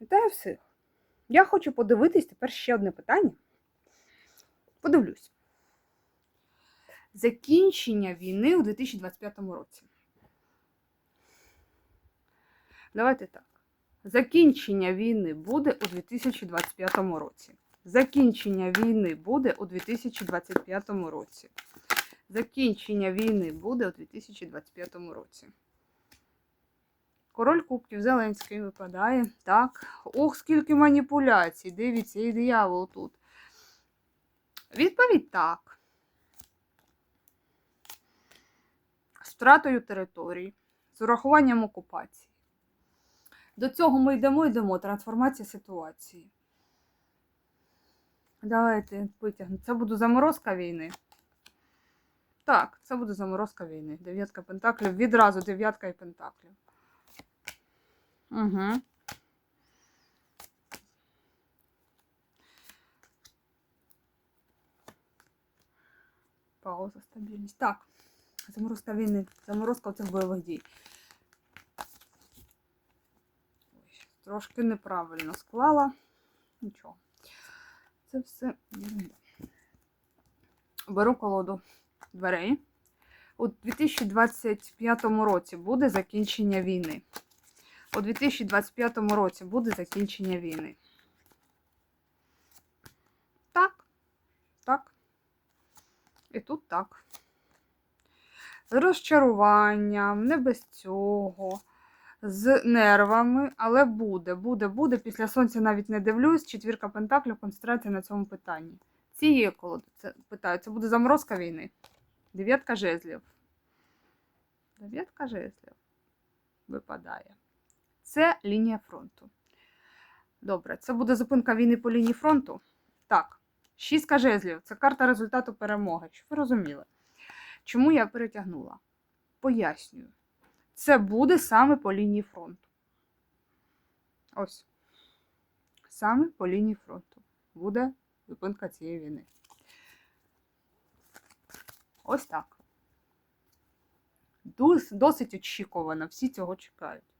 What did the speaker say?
Вітаю всіх! Я хочу подивитись тепер ще одне питання. Подивлюсь. Закінчення війни у 2025 році. Давайте так. Закінчення війни буде у 2025 році. Закінчення війни буде у 2025 році. Закінчення війни буде у 2025 році. Король Кубків Зеленський випадає. Так. Ох, скільки маніпуляцій. Дивіться, і диявол тут. Відповідь так. З втратою територій, з урахуванням окупації. До цього ми йдемо, йдемо. Трансформація ситуації. Давайте витягнемо. Це буде заморозка війни. Так, це буде заморозка війни. Дев'ятка пентаклів. Відразу дев'ятка і пентаклів. Угу. Пауза, стабільність. Так. Заморозка війни. Заморозка цих бойових дій. Ой, трошки неправильно склала. Нічого. Це все. Беру колоду дверей. У 2025 році буде закінчення війни. У 2025 році буде закінчення війни. Так. Так. І тут так. З розчаруванням, не без цього, з нервами, але буде, буде, буде. Після сонця навіть не дивлюсь. Четвірка пентаклів, концентрація на цьому питанні. Цієї колоди це питаю, це буде заморозка війни. Дев'ятка жезлів. Дев'ятка жезлів випадає. Це лінія фронту. Добре, це буде зупинка війни по лінії фронту. Так, шістка жезлів це карта результату перемоги. Чи ви розуміли? Чому я перетягнула? Пояснюю. Це буде саме по лінії фронту. Ось. Саме по лінії фронту буде зупинка цієї війни. Ось так. Досить очікувано, всі цього чекають.